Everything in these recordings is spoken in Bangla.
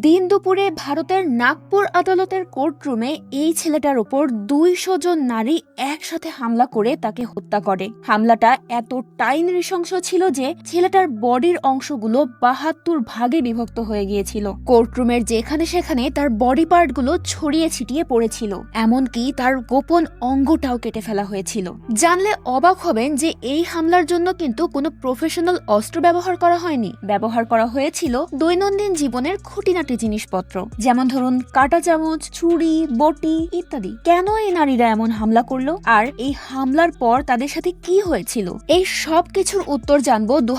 দিন দুপুরে ভারতের নাগপুর আদালতের কোর্টরুমে এই ছেলেটার ওপর দুইশো জন নারী একসাথে হামলা করে তাকে হত্যা করে। হামলাটা এত এতটাই নৃশংস ছিল যে ছেলেটার বডির অংশগুলো বাহাত্তর ভাগে বিভক্ত হয়ে গিয়েছিল। কোর্টরুমের যেখানে সেখানে তার বডি পার্টগুলো ছড়িয়ে ছিটিয়ে পড়েছিল, এমনকি তার গোপন অঙ্গটাও কেটে ফেলা হয়েছিল। জানলে অবাক হবেন যে এই হামলার জন্য কিন্তু কোনো প্রফেশনাল অস্ত্র ব্যবহার করা হয়নি। ব্যবহার করা হয়েছিল দৈনন্দিন জীবনের খুঁটিনাটি জিনিসপত্র, যেমন ধরুন কাঁটা চামচ, ছুরি, বটি ইত্যাদি। কেন এই নারীরা এমন হামলা করল? আর এই হামলার পর তাদের সাথে কি হয়েছিল? এই সব কিছুর উত্তর জানব দু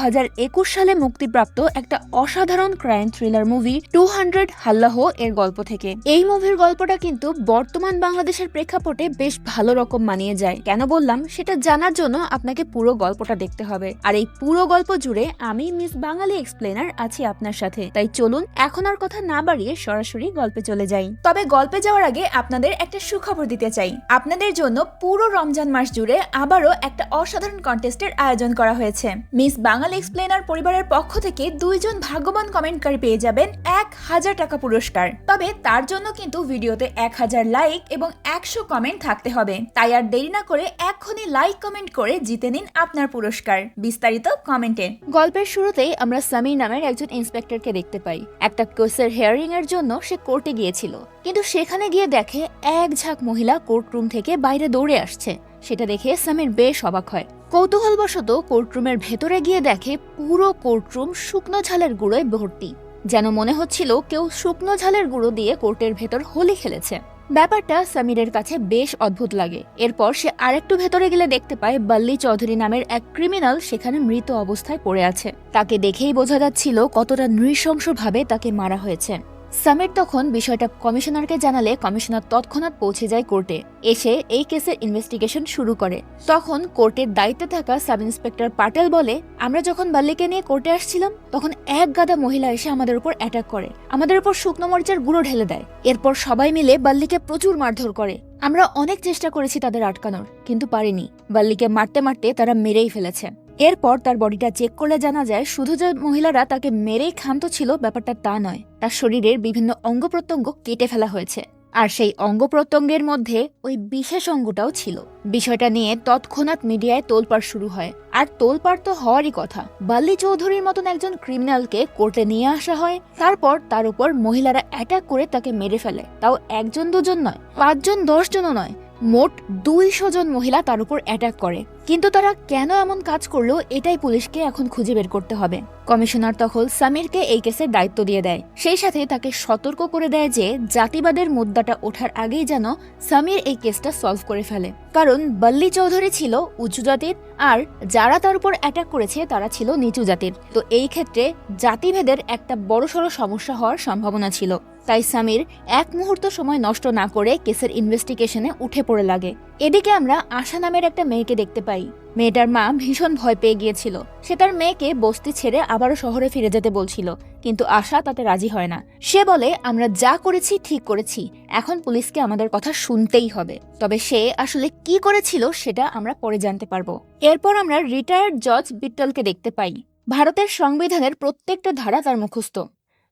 সালে মুক্তিপ্রাপ্ত একটা অসাধারণ crime thriller movie two hundred Halla এর গল্প থেকে। এই মুভির গল্পটা কিন্তু বর্তমান বাংলাদেশের প্রেক্ষাপটে বেশ ভালো রকম মানিয়ে যায়। কেন বললাম? সেটা জানার জন্য আপনাকে পুরো গল্পটা দেখতে হবে। আর এই পুরো গল্প জুড়ে আমি মিস বাঙালি এক্সপ্লেনার আছি আপনার সাথে। তাই চলুন, এখন আর কথা না বাড়িয়ে সরাসরি গল্পে চলে যাই। তবে গল্পে যাওয়ার আগে আপনাদের একটা সুখবর দিতে চাই। আপনাদের জন্য পুরো রমজান মাস জুড়ে আবারও একটা অসাধারণ কন্টেস্টের আয়োজন করা হয়েছে। মিস বাঙালি এক্সপ্লেনার পরিবারের পক্ষ থেকে দুইজন ভাগ্যবান কমেন্টকারী পেয়ে যাবেন এক হাজার টাকা পুরস্কার। তবে তার জন্য কিন্তু ভিডিওতে এক হাজার লাইক এবং একশো কমেন্ট থাকতে হবে। তাই আর দেরি না করে এক্ষুনি লাইক কমেন্ট করে জিতে নিন আপনার পুরস্কার। বিস্তারিত কমেন্টে গল্পের শুরুতেই আমরা সামির নামের একজন ইন্সপেক্টরকে দেখতে পাই। একটা কেসের এর জন্য সে কোর্টে গিয়েছিল। কিন্তু সেখানে গিয়ে দেখে এক ঝাঁক মহিলা কোর্টরুম থেকে বাইরে দৌড়ে আসছে। সেটা দেখে সামির বেশ অবাক হয়। কৌতূহলবশত কোর্টরুমের ভেতরে গিয়ে দেখে পুরো কোর্টরুম শুকনো ঝালের গুঁড়োয় ভর্তি। যেন মনে হচ্ছিল কেউ শুকনো ঝালের গুঁড়ো দিয়ে কোর্টের ভেতর হোলি খেলেছে। ব্যাপারটা সামিরের কাছে বেশ অদ্ভুত লাগে। এরপর সে আরেকটু ভেতরে গেলে দেখতে পায় বাল্লি চৌধুরী নামের এক ক্রিমিনাল সেখানে মৃত অবস্থায় পড়ে আছে। তাকে দেখেই বোঝা যাচ্ছিল কতটা নৃশংসভাবে তাকে মারা হয়েছে। সামির তখন বিষয়টা কমিশনারকে জানালে কমিশনার তৎক্ষণাৎ পৌঁছে যায় কোর্টে। এসে এই কেসের ইনভেস্টিগেশন শুরু করে। তখন কোর্টের দায়িত্বে থাকা সাব ইন্সপেক্টর পাটেল বলে, আমরা যখন বাল্লিকে নিয়ে কোর্টে আসছিলাম, তখন এক গাদা মহিলা এসে আমাদের উপর অ্যাটাক করে। আমাদের উপর শুকনো মরিচের গুঁড়ো ঢেলে দেয়। এরপর সবাই মিলে বাল্লিকে প্রচুর মারধর করে। আমরা অনেক চেষ্টা করেছি তাদের আটকানোর, কিন্তু পারিনি। বাল্লিকে মারতে মারতে তারা মেরেই ফেলেছে। এরপর তার বডিটা চেক করলে জানা যায় শুধু যে মহিলারা তাকে মেরেই ক্ষান্ত ছিল, ব্যাপারটা তা নয়। তার শরীরের বিভিন্ন অঙ্গ প্রত্যঙ্গ কেটে ফেলা হয়েছে। আর সেই অঙ্গ প্রত্যঙ্গের মধ্যে ওই বিশেষ অঙ্গটাও ছিল। বিষয়টা নিয়ে তৎক্ষণাৎ মিডিয়ায় তোলপাড় শুরু হয়। আর তোলপাড় তো হওয়ারই কথা। বাল্লি চৌধুরীর মতন একজন ক্রিমিনালকে কোর্টে নিয়ে আসা হয়। তারপর তার উপর মহিলারা অ্যাটাক করে তাকে মেরে ফেলে। তাও একজন দুজন নয়, পাঁচজন, দশজনও নয়। মোট দুইশো জন মহিলা তার উপর অ্যাটাক করে। কিন্তু তারা কেন এমন কাজ করল এটাই পুলিশকে এখন খুঁজে বের করতে হবে। কমিশনার তখন সামিরকে এই কেসের দায়িত্ব দিয়ে দেয়। সেই সাথে তাকে সতর্ক করে দেয় যে জাতিবাদের মুদ্দাটা ওঠার আগেই যেন সামির এই কেসটা সলভ করে ফেলে। কারণ বল্লি চৌধুরী ছিল উঁচু জাতির আর যারা তার উপর অ্যাটাক করেছে তারা ছিল নিচু জাতির। তো এই ক্ষেত্রে জাতিভেদের একটা বড়সড় সমস্যা হওয়ার সম্ভাবনা ছিল। তাই সামির এক মুহূর্ত সময় নষ্ট না করে কেসের ইনভেস্টিগেশনে উঠে পড়ে লাগে। এদিকে আমরা আশা নামের একটা মেয়েকে দেখতে পাই। মেয়েটার মা ভীষণ ভয় পেয়ে গিয়েছিল। সে তার মেয়েকে বস্তি ছেড়ে আবারও শহরে ফিরে যেতে বলছিল, কিন্তু আশা তাতে রাজি হয় না। সে বলে, আমরা যা করেছি ঠিক করেছি। এখন পুলিশকে আমাদের কথা শুনতেই হবে। তবে সে আসলে কি করেছিল সেটা আমরা পরে জানতে পারব। এরপর আমরা রিটায়ার্ড জজ বিট্টলকে দেখতে পাই। ভারতের সংবিধানের প্রত্যেকটা ধারা তার মুখস্থ।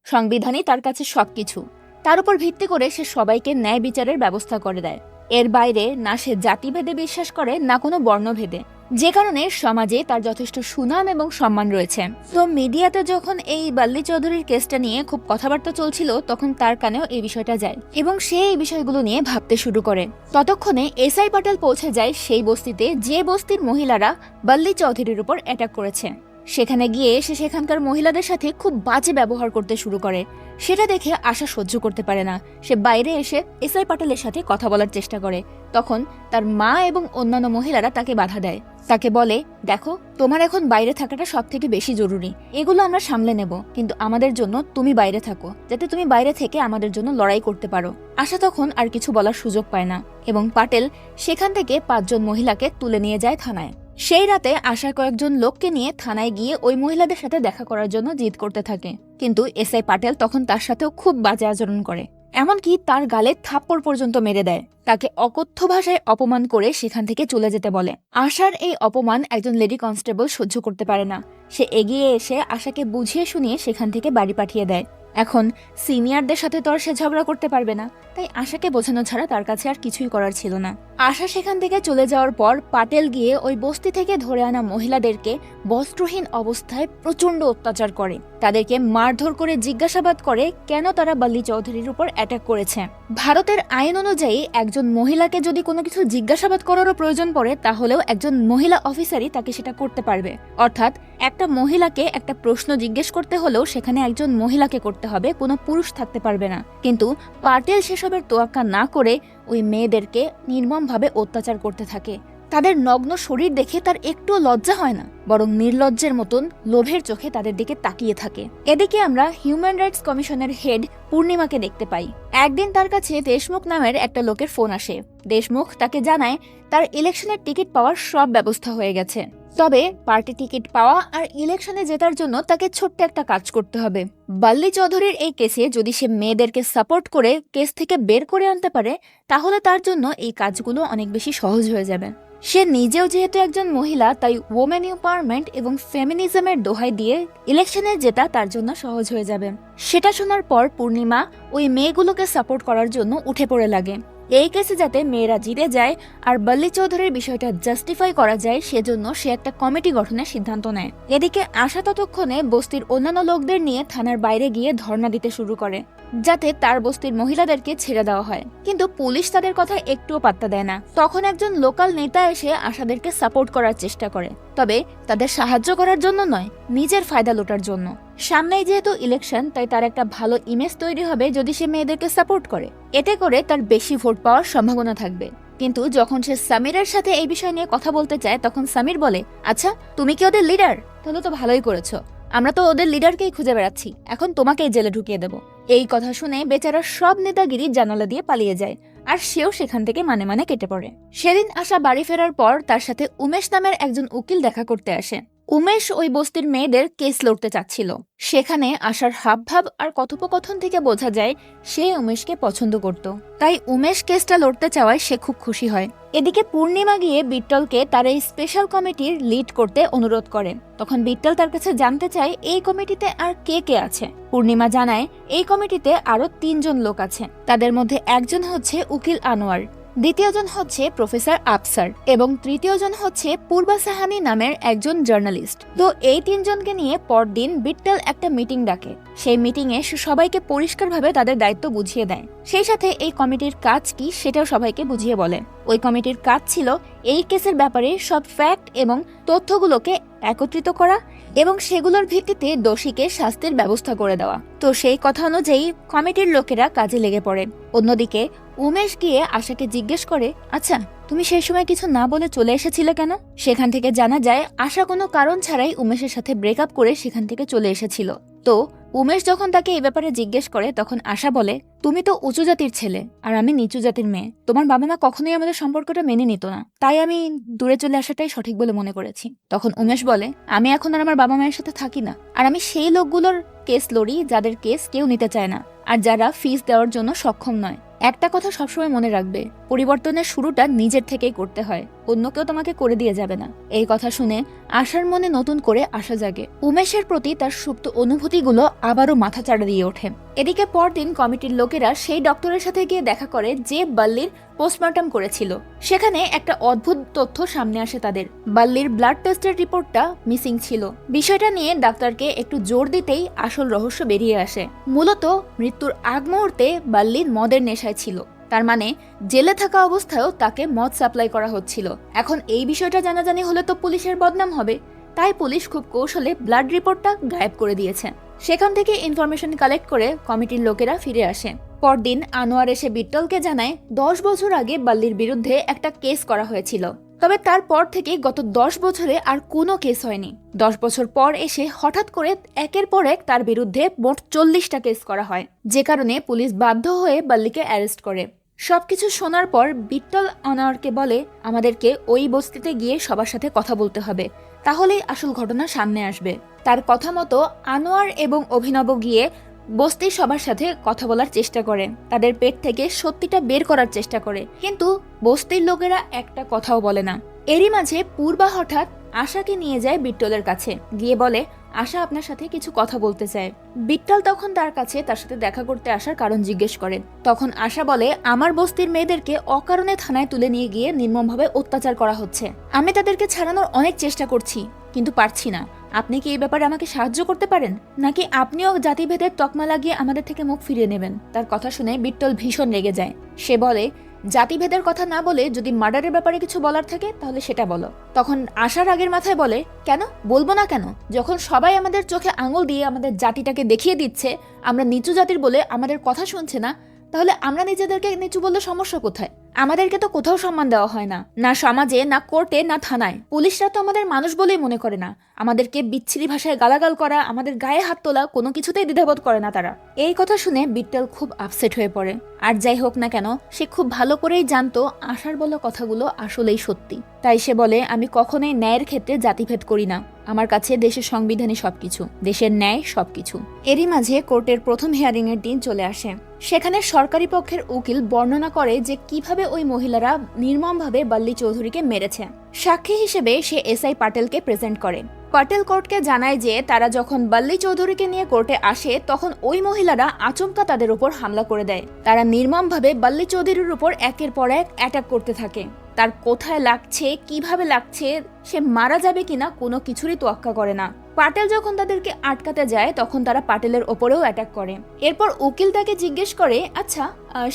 সংবিধানই তার কাছে সবকিছু। তার উপর ভিত্তি করে সে সবাইকে ন্যায় বিচারের ব্যবস্থা করে দেয়। এর বাইরে না সে জাতিভেদে বিশ্বাস করে, না কোনো বর্ণভেদে। যে কারণে সমাজে তার যথেষ্ট সুনাম এবং সম্মান রয়েছে। তো মিডিয়াতে যখন এই বাল্লি চৌধুরীর কেসটা নিয়ে খুব কথাবার্তা চলছিল, তখন তার কানেও এই বিষয়টা যায় এবং সে এই বিষয়গুলো নিয়ে ভাবতে শুরু করে। ততক্ষণে এসআই পাটেল পৌঁছে যায় সেই বস্তিতে, যে বস্তির মহিলারা বাল্লি চৌধুরীর উপর অ্যাটাক করেছে। সেখানে গিয়ে সে সেখানকার মহিলাদের সাথে খুব বাজে ব্যবহার করতে শুরু করে। সেটা দেখে আশা সহ্য করতে পারে না। সে বাইরে এসে এসআই পাটেলের সাথে কথা বলার চেষ্টা করে। তখন তার মা এবং অন্যান্য মহিলারা তাকে বাধা দেয়। তাকে বলে, দেখো, তোমার এখন বাইরে থাকাটা সব থেকে বেশি জরুরি। এগুলো আমরা সামলে নেব, কিন্তু আমাদের জন্য তুমি বাইরে থাকো, যাতে তুমি বাইরে থেকে আমাদের জন্য লড়াই করতে পারো। আশা তখন আর কিছু বলার সুযোগ পায় না এবং পাটেল সেখান থেকে পাঁচজন মহিলাকে তুলে নিয়ে যায় থানায়। সেই রাতে আশা কয়েকজন লোককে নিয়ে থানায় গিয়ে ওই মহিলাদের সাথে দেখা করার জন্য জিদ করতে থাকে। কিন্তু এসআই পাটেল তখন তার সাথেও খুব বাজে আচরণ করে। এমনকি তার গালে থাপ্পড় পর্যন্ত মেরে দেয়। তাকে অকথ্য ভাষায় অপমান করে সেখান থেকে চলে যেতে বলে। আশার এই অপমান একজন লেডি কনস্টেবল সহ্য করতে পারে না। সে এগিয়ে এসে আশাকে বুঝিয়ে শুনিয়ে সেখান থেকে বাড়ি পাঠিয়ে দেয়। এখন সিনিয়রদের সাথে তো আর সে ঝগড়া করতে পারবে না। তাই আশাকে বোঝানো ছাড়া তার কাছে আর কিছুই করার ছিল না। আশা সেখান থেকে চলে যাওয়ার পর পাটেল গিয়ে ওই বস্তি থেকে ধরে আনা মহিলাদেরকে বস্ত্রহীন অবস্থায় প্রচণ্ড অত্যাচার করে। তাদেরকে মারধর করে জিজ্ঞাসাবাদ করে কেন তারা বাল্লি চৌধুরীর উপর অ্যাটাক করেছে। ভারতের আইন অনুযায়ী একজন মহিলাকে যদি কোনো কিছু জিজ্ঞাসাবাদ করারও প্রয়োজন পড়ে, তাহলেও একজন মহিলা অফিসারই তাকে সেটা করতে পারবে। অর্থাৎ একটা মহিলাকে একটা প্রশ্ন জিজ্ঞেস করতে হলেও সেখানে একজন মহিলাকে করতে হবে, কোনো পুরুষ থাকতে পারবে না। কিন্তু পাটেল সেসবের তোয়াক্কা না করে ওই মেয়েদেরকে নির্মমভাবে অত্যাচার করতে থাকে। তাদের নগ্ন শরীর দেখে তার একটুও লজ্জা হয় না, বরং নির্লজ্জের মতন লোভের চোখে তাদের দিকে তাকিয়ে থাকে। এদিকে আমরা হিউম্যান রাইটস কমিশনের হেড পূর্ণিমাকে দেখতে পাই। একদিন তার কাছে দেশমুখ নামের একটা লোকের ফোন আসে। দেশমুখ তাকে জানায়, তার ইলেকশনের টিকিট পাওয়ার সব ব্যবস্থা হয়ে গেছে। তবে পার্টি টিকিট পাওয়া আর ইলেকশনে জেতার জন্য তাকে ছোট্ট একটা কাজ করতে হবে। বাল্লি চৌধুরীর এই কেসে যদি সে মেয়েদেরকে সাপোর্ট করে, কেস থেকে বের করে আনতে পারে, তাহলে তার জন্য এই কাজগুলো অনেক বেশি সহজ হয়ে যাবে। সে নিজেও যেহেতু একজন মহিলা, তাই ওমেন এম্পাওয়ারমেন্ট এবং ফেমিনিজমের দোহাই দিয়ে ইলেকশনে জেতা তার জন্য সহজ হয়ে যাবে। সেটা শোনার পর পূর্ণিমা ওই মেয়েগুলোকে সাপোর্ট করার জন্য উঠে পড়ে লাগে। এই কেসে যাতে মেয়েরা জিতে যায় আর বল্লি চৌধুরীর বিষয়টা জাস্টিফাই করা যায়, সেজন্য সে একটা কমিটি গঠনের সিদ্ধান্ত নেয়। এদিকে আশা ততক্ষণে বস্তির অন্যান্য লোকদের নিয়ে থানার বাইরে গিয়ে ধর্ণা দিতে শুরু করে, যাতে তার বস্তির মহিলাদেরকে ছেড়ে দেওয়া হয়। কিন্তু পুলিশ তাদের কথা একটুও পাত্তা দেয় না। তখন একজন লোকাল নেতা এসে আশাদেরকে সাপোর্ট করার চেষ্টা করে, তবে তাদের সাহায্য করার জন্য নয়, নিজের ফায়দা লোটার জন্য। সামনেই যেহেতু ইলেকশন তাই তার একটা ভালো ইমেজ তৈরি হবে যদি সে মেয়েদেরকে সাপোর্ট করে। এতে করে তার বেশি ভোট পাওয়ার সম্ভাবনা থাকবে। কিন্তু যখন সে সামিরের সাথে এই বিষয় নিয়ে কথা বলতে চায়, তখন সামির বলে আচ্ছা তুমি কি ওদের লিডার তাহলে তো ভালোই করেছ। আমরা তো ওদের লিডারকেই খুঁজে বেড়াচ্ছি। এখন তোমাকেই জেলে ঢুকিয়ে দেব। এই কথা শুনে বেচারা সব নেতাগিরি জানালা দিয়ে পালিয়ে যায়, আর সেও সেখান থেকে মানে মানে কেটে পড়ে। সেদিন আশা বাড়ি ফেরার পর তার সাথে উমেশ নামের একজন উকিল দেখা করতে আসে। উমেশ ওই বস্তির মেয়েদের কেস লড়তে চাচ্ছিল। সেখানে আশার হাবভাব আর কথোপকথন থেকে বোঝা যায়, সে উমেশকে পছন্দ করত। তাই উমেশ কেসটা লড়তে চাওয়ায় সে খুব খুশি হয়। এদিকে পূর্ণিমা গিয়ে বিট্টলকে তার এই স্পেশাল কমিটির লিড করতে অনুরোধ করে। তখন বিট্টল তার কাছে জানতে চায়, এই কমিটিতে আর কে কে আছে? পূর্ণিমা জানায়, এই কমিটিতে আরও তিনজন লোক আছে। তাদের মধ্যে একজন হচ্ছে উকিল আনোয়ার। দ্বিতীয়জন হচ্ছে প্রফেসর আফসার এবং তৃতীয়জন হচ্ছে পূর্বা সাহানি নামের একজন জার্নালিস্ট। তো এই তিনজনকে নিয়ে পরদিন বিট্টল একটা মিটিং ডাকে। সেই মিটিং এ সে সবাইকে পরিষ্কারভাবে তাদের দায়িত্ব বুঝিয়ে দেয়। সেই সাথে এই কমিটির কাজ কি সেটাও সবাইকে বুঝিয়ে বলে। ওই কমিটির কাজ ছিল এই কেসের ব্যাপারে সব ফ্যাক্ট এবং তথ্যগুলোকে একত্রিত করা এবং সেগুলোর ভিত্তিতে দোষীকে শাস্তির ব্যবস্থা করে দেওয়া। তো সেই কথা অনুযায়ী কমিটির লোকেরা কাজে লেগে পড়ে। অন্যদিকে উমেশ গিয়ে আশাকে জিজ্ঞেস করে আচ্ছা তুমি সেই সময় কিছু না বলে চলে এসেছিলে কেন? সেখান থেকে জানা যায়, আশা কোনো কারণ ছাড়াই উমেশের সাথে ব্রেকআপ করে সেখান থেকে চলে এসেছিল। তো, উমেশ যখন তাকে এই ব্যাপারে জিজ্ঞেস করে, তখন আশা বলে, তুমি তো উঁচু জাতির ছেলে, আর আমি নিচু জাতির মেয়ে। তোমার বাবা মা কখনোই আমাদের সম্পর্কটা মেনে নিত না। তাই আমি দূরে চলে আসাটাই সঠিক বলে মনে করেছি। তখন উমেশ বলে, আমি এখন আর আমার বাবা মায়ের সাথে থাকি না। আর আমি সেই লোকগুলোর কেস লড়ি যাদের কেস কেউ নিতে চায় না। আর যারা ফিস দেওয়ার জন্য সক্ষম নয়। একটা কথা সবসময় মনে রাখবে, পরিবর্তনের শুরুটা নিজের থেকেই করতে হয়, অন্য কেউ তোমাকে করে দিয়ে যাবে না। এই কথা শুনে আশার মনে নতুন করে আশা জাগে। উমেশের প্রতি তার সুপ্ত অনুভূতিগুলো আবারও মাথা চাড়া দিয়ে ওঠে। এদিকে পরদিন কমিটির লোকেরা সেই ডক্টরের সাথে গিয়ে দেখা করে যে বাল্লির পোস্টমর্টম করেছিল। সেখানে একটা অদ্ভুত তথ্য সামনে আসে তাদের। বাল্লির ব্লাড টেস্টের রিপোর্টটা মিসিং ছিল। বিষয়টা নিয়ে ডাক্তারকে একটু জোর দিতেই আসল রহস্য বেরিয়ে আসে। মূলত মৃত্যুর আগ মুহূর্তে বাল্লির মদের নেশায় ছিল। তার মানে জেলে থাকা অবস্থায়ও তাকে মদ সাপ্লাই করা হচ্ছিল। এখন এই বিষয়টা জানাজানি হলে তো পুলিশের বদনাম হবে। তাই পুলিশ খুব কৌশলে ব্লাড রিপোর্টটা গায়েব করে দিয়েছে। সেখান থেকে ইনফরমেশন কালেক্ট করে কমিটির লোকেরা ফিরে আসে। পরদিন আনোয়ার এসে বিট্টলকে জানায়, দশ বছর আগে বাল্লির বিরুদ্ধে একটা কেস করা হয়েছিল। তবে তারপর থেকে গত দশ বছরে আর কোনো কেস হয়নি। দশ বছর পর এসে হঠাৎ করে একের পর এক তার বিরুদ্ধে মোট চল্লিশটা কেস করা হয়, যে কারণে পুলিশ বাধ্য হয়ে বাল্লিকে অ্যারেস্ট করে। সবকিছু শোনার পর বিট্টল আনোয়ারকে বলে, আমাদেরকে ওই বস্তিতে গিয়ে সবার সাথে কথা বলতে হবে। তাহলেই আসল ঘটনা সামনে আসবে। তার কথা মতো আনোয়ার এবং অভিনব গিয়ে বস্তির সবার সাথে কথা বলার চেষ্টা করে, তাদের পেট থেকে সত্যিটা বের করার চেষ্টা করে। কিন্তু বস্তির লোকেরা একটা কথাও বলে না। এরই মাঝে পূর্বা হঠাৎ আশাকে নিয়ে যায় বিট্টলের কাছে। গিয়ে বলে, আশা আপনার সাথে কিছু কথা বলতে চায়। বিট্টল তখন তার কাছে তার সাথে দেখা করতে আসার কারণ জিজ্ঞেস করেন তখন আশা বলে, আমার বস্তির মেয়েদেরকে অকারণে থানায় তুলে নিয়ে গিয়ে নির্মমভাবে অত্যাচার করা হচ্ছে। আমি তাদেরকে ছাড়ানোর অনেক চেষ্টা করছি, কিন্তু পারছি না। আপনি কি এই ব্যাপারে আমাকে সাহায্য করতে পারেন? নাকি আপনিও জাতিভেদের তকমা লাগিয়ে আমাদের থেকে মুখ ফিরিয়ে নেবেন? তার কথা শুনে বিট্টল ভীষণ রেগে যায়। সে বলে, জাতিভেদের কথা না বলে যদি মার্ডারের ব্যাপারে কিছু বলার থাকে, তাহলে সেটা বলো। তখন আশার আগের মাথায় বলে, কেন? বলব না কেন? যখন সবাই আমাদের চোখে আঙুল দিয়ে আমাদের জাতিটাকে দেখিয়ে দিচ্ছে, আমরা নিচু জাতির বলে আমাদের কথা শুনছে না, তাহলে আমরা নিজেদেরকে নিচু বললে সমস্যা কোথায়? আমাদেরকে তো কোথাও সম্মান দেওয়া হয় না। না সমাজে, না কোর্টে, না থানায়। পুলিশরা তো আমাদের মানুষ বলেই মনে করে না। আমাদেরকে বিচ্ছিরি ভাষায় গালাগাল করা, আমাদের গায়ে হাত তোলা কোনো কিছুতেই দ্বিধাবোধ করে না তারা। এই কথা শুনে বিট্টল খুব আপসেট হয়ে পড়ে। আর যাই হোক না কেন, সে খুব ভালো করেই জানতো আশার বলা কথাগুলো আসলেই সত্যি। তাই সে বলে, আমি কখনোই ন্যায়ের ক্ষেত্রে জাতিভেদ করি না। আমার কাছে দেশের সংবিধানে সবকিছু। দেশের ন্যায় সবকিছু। এরই মাঝে কোর্টের প্রথম হিয়ারিং এর দিন চলে আসে। সেখানে সরকারি পক্ষের উকিল বর্ণনা করে যে কীভাবে ওই মহিলারা নির্মমভাবে বাল্লি চৌধুরীকে মেরেছে। সাক্ষী হিসেবে সে এসআই পাটেলকে প্রেজেন্ট করে। পাটেল কোর্টকে জানায় যে, তারা যখন বাল্লি চৌধুরীকে নিয়ে কোর্টে আসে, তখন ওই মহিলারা আচমকা তাদের উপর হামলা করে দেয়। তারা নির্মমভাবে বাল্লি চৌধুরীর উপর একের পর এক অ্যাটাক করতে থাকে। তার কোথায় লাগছে, কীভাবে লাগছে, সে মারা যাবে কিনা কোনো কিছুরই তোয়াক্কা করে না। পাটেল যখন তাদেরকে আটকাতে যায়, তখন তারা পাটেলের ওপরেও অ্যাটাক করে। এরপর উকিল তাকে জিজ্ঞেস করে আচ্ছা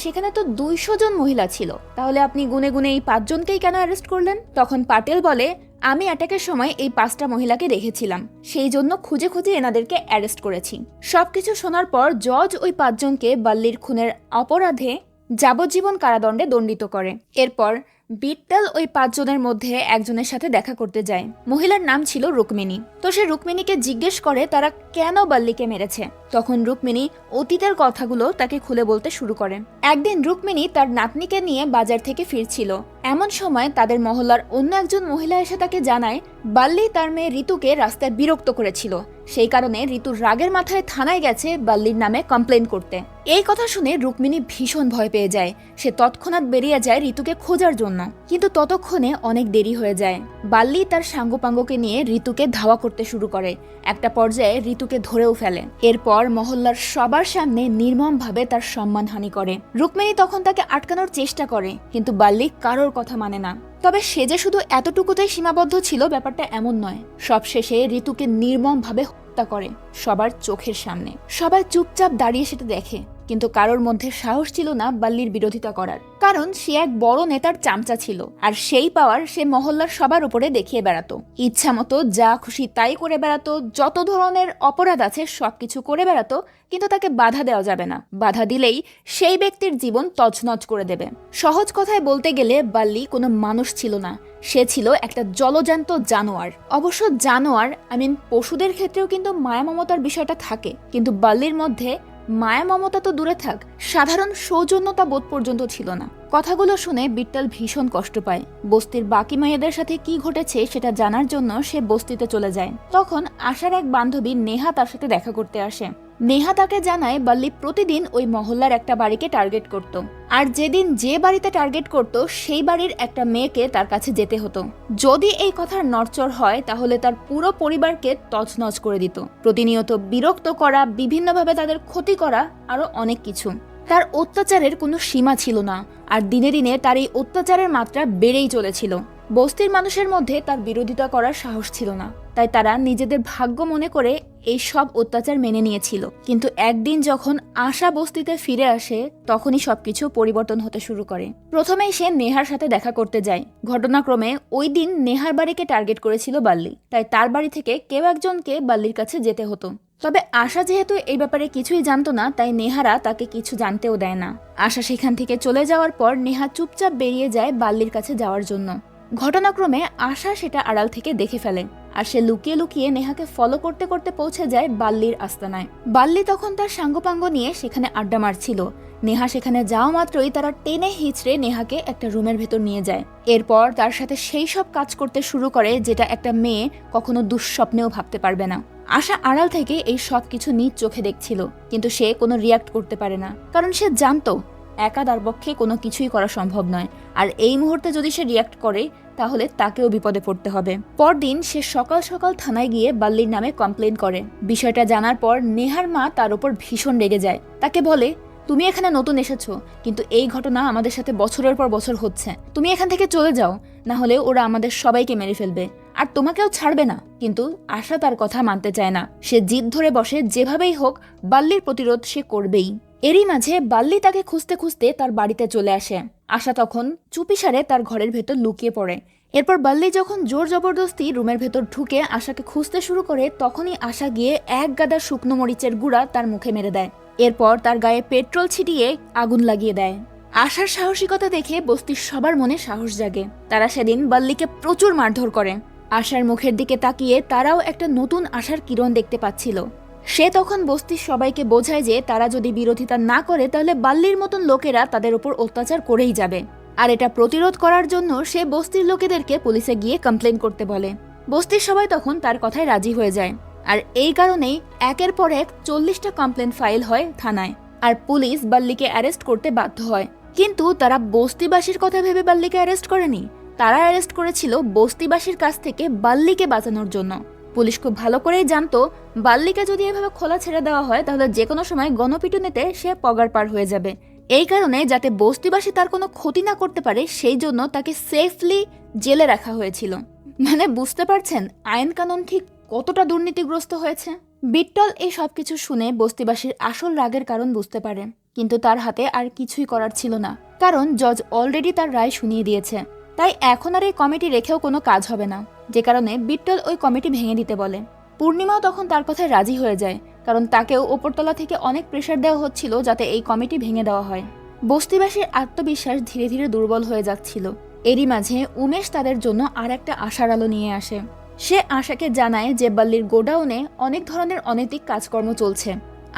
সেখানে তো দুইশো জন মহিলা ছিল। তাহলে আপনি গুনে গুনে এই পাঁচজনকেই কেন অ্যারেস্ট করলেন? তখন পাটেল বলে, আমি অ্যাটাকের সময় এই পাঁচটা মহিলাকে রেখেছিলাম সেই জন্য খুঁজে খুঁজে এনাদেরকে অ্যারেস্ট করেছি। সবকিছু শোনার পর জজ ওই পাঁচজনকে বাল্লির খুনের অপরাধে যাবজ্জীবন কারাদণ্ডে দণ্ডিত করে। এরপর বিট্টাল ওই পাঁচজনের মধ্যে একজনের সাথে দেখা করতে যায়। মহিলার নাম ছিল রুক্মিণী। তো সে রুক্মিণীকে জিজ্ঞেস করে, তারা কেন বাল্লিকে মেরেছে? তখন রুক্মিণী অতীতের কথাগুলো তাকে খুলে বলতে শুরু করে। একদিন রুক্মিণী তার নাতনিকে নিয়ে বাজার থেকে ফিরছিল। এমন সময় তাদের মহল্লার অন্য একজন মহিলা এসে তাকে জানায়, বাল্লি তার মেয়ে ঋতুকে রাস্তায় বিরক্ত করেছিল। সেই কারণে ঋতুর রাগের মাথায় থানায় গেছে বাল্লির নামে কমপ্লেন করতে। এই কথা শুনে রুক্মিণী ভীষণ ভয় পেয়ে যায়। সে তৎক্ষণাৎ বেরিয়ে যায় ঋতুকে খোঁজার জন্য। কিন্তু ততক্ষণে অনেক দেরি হয়ে যায়। বাল্লি তার সাঙ্গপাঙ্গকে নিয়ে ঋতুকে ধাওয়া করতে শুরু করে। একটা পর্যায়ে ঋতুকে ধরেও ফেলে। এরপর মহল্লার সবার সামনে নির্মমভাবে তার সম্মানহানি করে। রুক্মিণী তখন তাকে আটকানোর চেষ্টা করে, কিন্তু বাল্লি কারোর কথা মানে না। তবে সে যে শুধু এতটুকুতেই সীমাবদ্ধ ছিল, ব্যাপারটা এমন নয়। সবশেষে ঋতুকে নির্মমভাবে হত্যা করে সবার চোখের সামনে। সবাই চুপচাপ দাঁড়িয়ে সেটা দেখে। কিন্তু কারোর মধ্যে সাহস ছিল না বাল্লির বিরোধিতা করার। কারণ সে এক বড় নেতার চামচা ছিল, আর সেই পাওয়ার সে মহল্লার সবার উপরে দেখিয়ে বেড়াতো। ইচ্ছা মতো যা খুশি তাই করে বেড়াতো, যত ধরনের অপরাধ আছে সবকিছু করে বেড়াতো, কিন্তু তাকে বাধা দেওয়া যাবে না। বাধা দিলেই সেই ব্যক্তির জীবন তছনছ করে দেবে। সহজ কথায় বলতে গেলে বাল্লি কোনো মানুষ ছিল না, সে ছিল একটা জলজান্ত জানোয়ার। অবশ্য জানোয়ার, আই মিন পশুদের ক্ষেত্রেও কিন্তু মায়া মমতার বিষয়টা থাকে, কিন্তু বাল্লির মধ্যে মায়া মমতা তো দূরে থাক, সাধারণ সৌজন্যতা বোধ পর্যন্ত ছিল না। কথাগুলো শুনে বিট্টাল ভীষণ কষ্ট পায়। বস্তির বাকি মেয়েদের সাথে কি ঘটেছে সেটা জানার জন্য সে বস্তিতে চলে যায়। তখন আশার এক বান্ধবী নেহা তার সাথে দেখা করতে আসে। নেহা তাকে জানায়, বাল্লি প্রতিদিন ওই মহল্লার একটা বাড়িকে টার্গেট করত। আর যেদিন যে বাড়িতে টার্গেট করত, সেই বাড়ির একটা মেয়েকে তার কাছে যেতে হতো। যদি এই কথার নড়চড় হয়, তাহলে তার পুরো পরিবারকে তছনছ করে দিত। প্রতিনিয়ত বিরক্ত করা, বিভিন্নভাবে তাদের ক্ষতি করা আরও অনেক কিছু। তার অত্যাচারের কোনো সীমা ছিল না, আর দিনে দিনে তার এই অত্যাচারের মাত্রা বেড়েই চলেছিল। বস্তির মানুষের মধ্যে তার বিরোধিতা করার সাহস ছিল না। তাই তারা নিজেদের ভাগ্য মনে করে এই সব অত্যাচার মেনে নিয়েছিল। কিন্তু একদিন যখন আশা বস্তিতে ফিরে আসে, তখনই সবকিছু পরিবর্তন হতে শুরু করে। প্রথমেই সে নেহার সাথে দেখা করতে যায়। ঘটনাক্রমে ওই দিন নেহার বাড়িকে টার্গেট করেছিল বাল্লি। তাই তার বাড়ি থেকে কেউ একজনকে বাল্লির কাছে যেতে হতো। তবে আশা যেহেতু এই ব্যাপারে কিছুই জানতো না, তাই নেহারা তাকে কিছু জানতেও দেয় না। আশা সেখান থেকে চলে যাওয়ার পর নেহা চুপচাপ বেরিয়ে যায় বাল্লির কাছে যাওয়ার জন্য। ঘটনাক্রমে আশা সেটা আড়াল থেকে দেখে ফেলে আর সে লুকিয়ে লুকিয়ে নেহাকে ফলো করতে করতে পৌঁছে যায় বাল্লির আস্তানায়। বাল্লি তখন তার সাঙ্গপাঙ্গ নিয়ে সেখানে আড্ডা মারছিল। নেহা সেখানে যাওয়া মাত্রই তারা টেনে হিচড়ে নেহাকে একটা রুমের ভেতর নিয়ে যায়। এরপর তার সাথে সেই সব কাজ করতে শুরু করে যেটা একটা মেয়ে কখনো দুঃস্বপ্নেও ভাবতে পারবে না। আশা আড়াল থেকে এই সব কিছু নিজ চোখে দেখছিল, কিন্তু সে কোনো রিয়াক্ট করতে পারে না, কারণ সে জানতো একা তার পক্ষে কোনো কিছুই করা সম্ভব নয়। আর এই মুহূর্তে যদি সে রিয়াক্ট করে, তাহলে তাকেও বিপদে পড়তে হবে। পরদিন সে সকাল সকাল থানায় গিয়ে বাল্লির নামে কমপ্লেন করে। বিষয়টা জানার পর নেহার মা তার উপর ভীষণ রেগে যায়। তাকে বলে, তুমি এখানে নতুন এসেছ, কিন্তু এই ঘটনা আমাদের সাথে বছরের পর বছর হচ্ছে। তুমি এখান থেকে চলে যাও, না হলে ওরা আমাদের সবাইকে মেরে ফেলবে। আর তোমাকেও ছাড়বে না, কিন্তু আশা তার কথা মানতে চায় না। সে জিদ ধরে বসে, যেভাবেই হোক, বাল্লির প্রতিরোধ সে করবেই। এরই মাঝে বাল্লি তাকে খুঁজতে খুঁজতে তার বাড়িতে চলে আসে। আশা তখন চুপিসারে তার ঘরের ভেতর লুকিয়ে পড়ে। এরপর বাল্লি যখন জোর জবরদস্তি রুমের ভেতর ঢুকে আশাকে খুঁজতে শুরু করে, তখনই আশা গিয়ে এক গাদা শুকনো মরিচের গুঁড়া তার মুখে মেরে দেয়। এরপর তার গায়ে পেট্রোল ছিটিয়ে আগুন লাগিয়ে দেয়। আশার সাহসিকতা দেখে বস্তির সবার মনে সাহস জাগে। তারা সেদিন বাল্লিকে প্রচুর মারধর করে। আশার মুখের দিকে তাকিয়ে তারাও একটা নতুন আশার কিরণ দেখতে পাচ্ছিল। সে তখন বস্তির সবাইকে বোঝায় যে তারা যদি বিরোধিতা না করে, তাহলে বাল্লির মতন লোকেরা তাদের উপর অত্যাচার করেই যাবে। আর এটা প্রতিরোধ করার জন্য সে বস্তির লোকেদেরকে পুলিশে গিয়ে কমপ্লেন করতে বলে। বস্তির সবাই তখন তার কথায় রাজি হয়ে যায়। আর এই কারণেই একের পর এক চল্লিশটা কমপ্লেন ফাইল হয় থানায়। আর পুলিশ বাল্লিকে অ্যারেস্ট করতে বাধ্য হয়। কিন্তু তারা বস্তিবাসীর কথা ভেবে বাল্লিকে অ্যারেস্ট করেনি। তারা অ্যারেস্ট করেছিল বস্তিবাসীর কাছ থেকে বাল্লিকে বাঁচানোর জন্য। পুলিশ খুব ভালো করেই জানতো, বাল্লিকে যদি এভাবে খোলা ছেড়ে দেওয়া হয়, তাহলে যে কোনো সময় গণপিটুনিতে সে পগার পার হয়ে যাবে। এই কারণে যাতে বস্তিবাসী তার কোনো ক্ষতি না করতে পারে, সেই জন্য তাকে সেফলি জেলে রাখা হয়েছিল। মানে বুঝতে পারছেন, আইন কানুন ঠিক কতটা দুর্নীতিগ্রস্ত হয়েছে? বিট্টল এই সব কিছু শুনে বস্তিবাসীর আসল রাগের কারণ বুঝতে পারে, কিন্তু তার হাতে আর কিছুই করার ছিল না। কারণ জজ অলরেডি তার রায় শুনিয়ে দিয়েছে। তাই এখন আর এই কমিটি রেখেও কোনো কাজ হবে না। যে কারণে বিট্টল ওই কমিটি ভেঙে দিতে বলে। পূর্ণিমাও তখন তার কথায় রাজি হয়ে যায়, কারণ তাকেও ওপরতলা থেকে অনেক প্রেশার দেওয়া হচ্ছিল যাতে এই কমিটি ভেঙে দেওয়া হয়। বস্তিবাসীর আত্মবিশ্বাস ধীরে ধীরে দুর্বল হয়ে যাচ্ছিল। এরই মাঝে উমেশ তাদের জন্য আর একটা আশার আলো নিয়ে আসে। সে আশাকে জানায় যে বাল্লির গোডাউনে অনেক ধরনের অনৈতিক কাজকর্ম চলছে,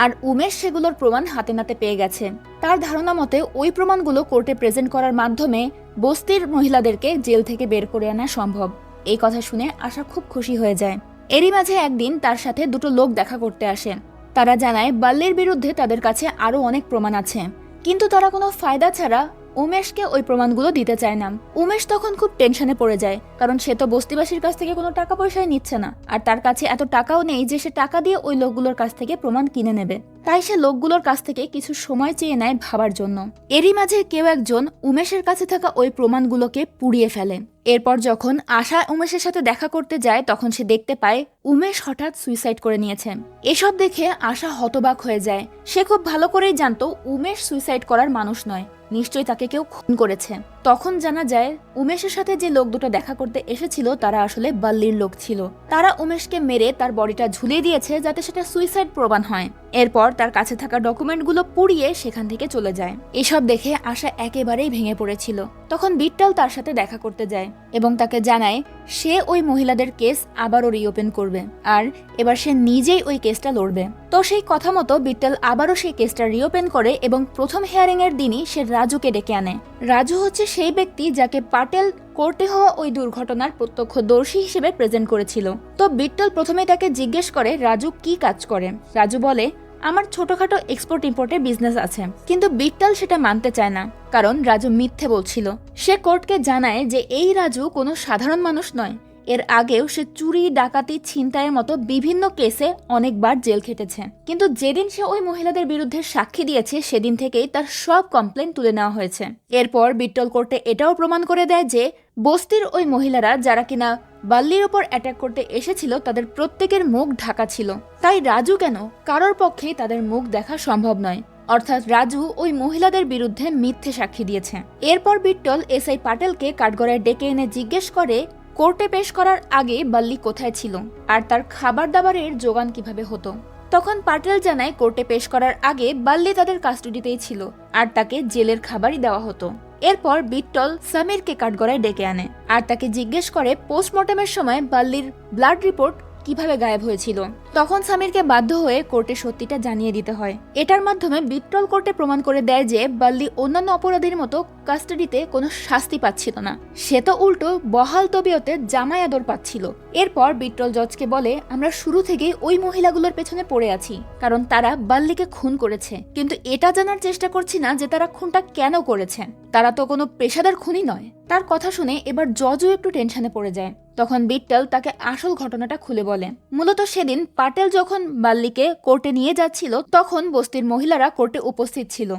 আর উমেশ সেগুলোর প্রমাণ হাতে নাতে পেয়ে গেছে। তার ধারণা মতে ওই প্রমাণগুলো কোর্টে প্রেজেন্ট করার মাধ্যমে বস্তির মহিলাদেরকে জেল থেকে বের করে আনা সম্ভব। এই কথা শুনে আশা খুব খুশি হয়ে যায়। এরই মাঝে একদিন তার সাথে দুটো লোক দেখা করতে আসে। তারা জানায়, বাল্যের বিরুদ্ধে তাদের কাছে আরও অনেক প্রমাণ আছে। কিন্তু তারা কোনো ফায়দা ছাড়া উমেশকে ওই প্রমাণগুলো দিতে চায় না। উমেশ তখন খুব টেনশনে পড়ে যায়, কারণ সে তো বস্তিবাসীর কাছ থেকে কোনো টাকা পয়সাই নিচ্ছে না। আর তার কাছে এত টাকাও নেই যে সে টাকা দিয়ে ওই লোকগুলোর কাছ থেকে প্রমাণ কিনে নেবে। তাই সে লোকগুলোর কাছ থেকে কিছু সময় চেয়ে নেয় ভাবার জন্য। এরই মাঝে কেউ একজন উমেশের কাছে থাকা ওই প্রমাণগুলোকে পুড়িয়ে ফেলে। এরপর যখন আশা উমেশের সাথে দেখা করতে যায়, তখন সে দেখতে পায় উমেশ হঠাৎ সুইসাইড করে নিয়েছে। এসব দেখে আশা হতবাক হয়ে যায়। সে খুব ভালো করেই জানতো উমেশ সুইসাইড করার মানুষ নয়। নিশ্চয়ই তাকে কেউ খুন করেছে। তখন জানা যায়, উমেশের সাথে যে লোক দুটো দেখা করতে এসেছিল, তারা আসলে বাল্লির লোক ছিল। তারা উমেশকে মেরে তার বডিটা ঝুলিয়ে দিয়েছে যাতে সেটা সুইসাইড প্রমাণ হয়। এরপর তার কাছে থাকা ডকুমেন্টগুলো পুড়িয়ে সেখান থেকে চলে যায়। এসব দেখে আশা একেবারেই ভেঙে পড়েছিল। তখন বিট্টাল তার সাথে দেখা করতে যায় এবং তাকে জানায়, সে ওই মহিলাদের কেস আবারও রিওপেন করবে আর এবার সে নিজেই ওই কেসটা লড়বে। তো সেই কথা মতো বিট্টাল আবারও সেই কেসটা রিওপেন করে এবং প্রথম হেয়ারিং এর দিনই সে রাজুকে ডেকে আনে। রাজু হচ্ছে সেই ব্যক্তি যাকে পাটেল কোর্টে হওয়া ওই দুর্ঘটনার প্রত্যক্ষদর্শী হিসেবে প্রেজেন্ট করেছিল। তো বিট্টল প্রথমে তাকে জিজ্ঞেস করে, রাজু, কি কাজ করে? রাজু বলে, আমার ছোটখাটো এক্সপোর্ট ইম্পোর্টের বিজনেস আছে। কিন্তু বিট্টাল সেটা মানতে চায় না, কারণ রাজু মিথ্যে বলছিল। সে কোর্টকে জানায় যে, এই রাজু কোনো সাধারণ মানুষ নয়। এর আগেও সে চুরি, ডাকাতি, ছিনতাইয়ের মতো বিভিন্ন কেসে অনেকবার জেল খেটেছে। কিন্তু যেদিন সে ওই মহিলাদের বিরুদ্ধে সাক্ষী দিয়েছে, সেদিন থেকেই তার সব কমপ্লেন তুলে নেওয়া হয়েছে। এরপর বিট্টল কোর্টে এটাও প্রমাণ করে দেয় যে, বস্তির ওই মহিলারা যারা কিনা বাল্লির ওপর অ্যাটাক করতে এসেছিল, তাদের প্রত্যেকের মুখ ঢাকা ছিল। তাই রাজু কেন? কারোর পক্ষেই তাদের মুখ দেখা সম্ভব নয়। অর্থাৎ রাজু ওই মহিলাদের বিরুদ্ধে মিথ্যে সাক্ষী দিয়েছে। এরপর বিট্টল এসআই পাটেলকে কাঠগড়ায় ডেকে এনে জিজ্ঞেস করে কোর্টে পেশ করার আগে বাল্লি কোথায় ছিল? আর তার খাবার দাবারের যোগান কীভাবে হতো? তখন পাটেল জানায় কোর্টে পেশ করার আগে বাল্লি তাদের কাস্টডিতেই ছিল, আর তাকে জেলের খাবারই দেওয়া হতো। এরপর বিট্টল সামিরকে কাঠগড়ায় ডেকে আনে, আর তাকে জিজ্ঞেস করে পোস্টমর্টমের সময় বাল্লির ব্লাড রিপোর্ট কীভাবে গায়েব হয়েছিল? তখন সামিরকে বাধ্য হয়ে কোর্টে সত্যিটা জানিয়ে দিতে হয়। এটার মাধ্যমে বিট্রল কোর্টে প্রমাণ করে দেয় যে বাল্লি অন্যান্য অপরাধীর মতো কাস্টাডিতে কোনো শাস্তি পাচ্ছিল না। সে তো উল্টো বহাল তবিয়তে জামাই আদর পাচ্ছিল। এরপর বিট্রল জজকে বলে, আমরা শুরু থেকেই ওই মহিলাগুলোর পেছনে পড়ে আছি, কারণ তারা বাল্লিকে খুন করেছে। কিন্তু এটা জানার চেষ্টা করছি না যে তারা খুনটা কেন করেছে। তারা তো কোনো পেশাদার খুনি নয়। তার কথা শুনে এবার জজও একটু টেনশনে পড়ে যায়। তখন বিট্টল তাকে আসল ঘটনাটা খুলে বলে। মূলত সেদিন পাটেল যখন বাল্লিকে কোর্টে নিয়ে যাচ্ছিল, তখন বস্তির মহিলারা কোর্টে উপস্থিত ছিল।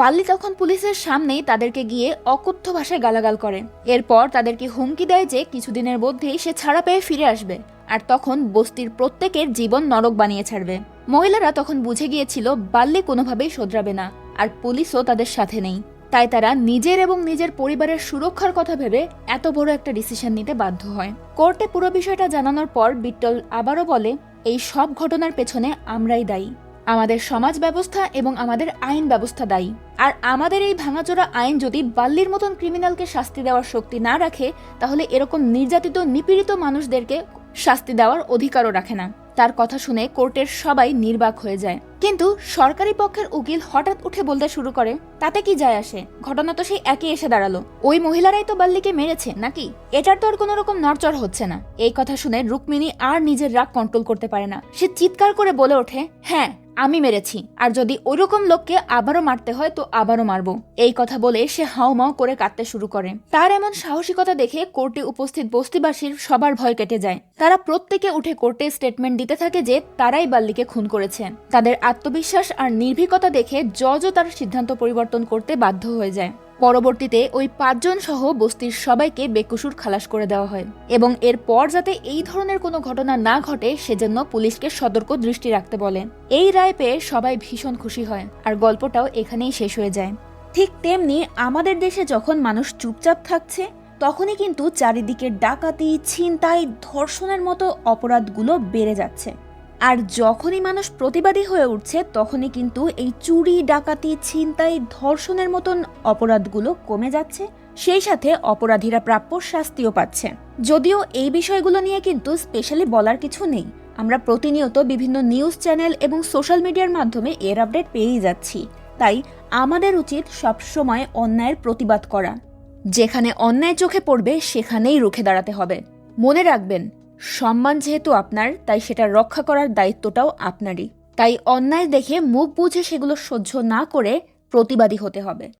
বাল্লি তখন পুলিশের সামনেই তাদেরকে গিয়ে অকথ্য ভাষায় গালাগাল করে। এরপর তাদেরকে হুমকি দেয় যে কিছুদিনের মধ্যেই সে ছাড়া পেয়ে ফিরে আসবে আর তখন বস্তির প্রত্যেকের জীবন নরক বানিয়ে ছাড়বে। মহিলারা তখন বুঝে গিয়েছিল, বাল্লি কোনোভাবেই শোধরাবে না আর পুলিশও তাদের সাথে নেই। তাই তারা নিজের এবং নিজের পরিবারের সুরক্ষার কথা ভেবে এত বড় একটা ডিসিশন নিতে বাধ্য হয়। কোর্টে পুরো বিষয়টা জানানোর পর বিট্টল আবারও বলে, এই সব ঘটনার পেছনে আমরাই দায়ী। আমাদের সমাজ ব্যবস্থা এবং আমাদের আইন ব্যবস্থা দায়ী। আর আমাদের এই ভাঙাচোরা আইন যদি বাল্লির মতন ক্রিমিনালকে শাস্তি দেওয়ার শক্তি না রাখে, তাহলে এরকম নির্যাতিত, নিপীড়িত মানুষদেরকে শাস্তি দেওয়ার অধিকারও রাখে না। তার কথা শুনে কোর্টের সবাই নির্বাক হয়ে যায়। কিন্তু সরকারি পক্ষের উকিল হঠাৎ উঠে বলতে শুরু করে, তাতে কি যায় আসে? ঘটনা তো সেই একই এসে দাঁড়াল। ওই মহিলারাই তো বাল্লিকে মেরেছে, নাকি? এটার তো আর কোনো রকম নড়চড় হচ্ছে না। এই কথা শুনে রুক্মিণী আর নিজের রাগ কন্ট্রোল করতে পারে না। সে চিৎকার করে বলে ওঠে হ্যাঁ আমি মেরেছি। আর যদি ওইরকম লোককে আবারও মারতে হয়, তো আবারও মারবো। এই কথা বলে সে হাউমাউ করে কাঁদতে শুরু করে। তার এমন সাহসিকতা দেখে কোর্টে উপস্থিত বস্তিবাসীর সবার ভয় কেটে যায়। তারা প্রত্যেকে উঠে কোর্টে স্টেটমেন্ট দিতে থাকে যে, তারাই বাল্লিকে খুন করেছে। তাদের আত্মবিশ্বাস আর নির্ভীকতা দেখে জজও তার সিদ্ধান্ত পরিবর্তন করতে বাধ্য হয়ে যায়। পরবর্তীতে ওই পাঁচজন সহ বস্তির সবাইকে বেকুসুর খালাস করে দেওয়া হয় এবং এরপর যাতে এই ধরনের কোনো ঘটনা না ঘটে, সেজন্য পুলিশকে সতর্ক দৃষ্টি রাখতে বলে। এই রায় পেয়ে সবাই ভীষণ খুশি হয় আর গল্পটাও এখানেই শেষ হয়ে যায়। ঠিক তেমনি আমাদের দেশে যখন মানুষ চুপচাপ থাকছে, তখনই কিন্তু চারিদিকে ডাকাতি, ছিনতাই, ধর্ষণের মতো অপরাধগুলো বেড়ে যাচ্ছে। আর যখনই মানুষ প্রতিবাদী হয়ে উঠছে, তখনই কিন্তু এই চুরি, ডাকাতি, ছিনতাই, ধর্ষণের মতন অপরাধগুলো কমে যাচ্ছে। সেই সাথে অপরাধীরা প্রাপ্য শাস্তিও পাচ্ছে। যদিও এই বিষয়গুলো নিয়ে কিন্তু স্পেশালি বলার কিছু নেই। আমরা প্রতিনিয়ত বিভিন্ন নিউজ চ্যানেল এবং সোশ্যাল মিডিয়ার মাধ্যমে এর আপডেট পেয়েই যাচ্ছি। তাই আমাদের উচিত সবসময় অন্যায়ের প্রতিবাদ করা। যেখানে অন্যায় চোখে পড়বে, সেখানেই রুখে দাঁড়াতে হবে। মনে রাখবেন সম্মান যেহেতু আপনার, তাই সেটা রক্ষা করার দায়িত্বটাও আপনারই। তাই অন্যায় দেখে মুখ বুঝে সেগুলো সহ্য না করে প্রতিবাদী হতে হবে।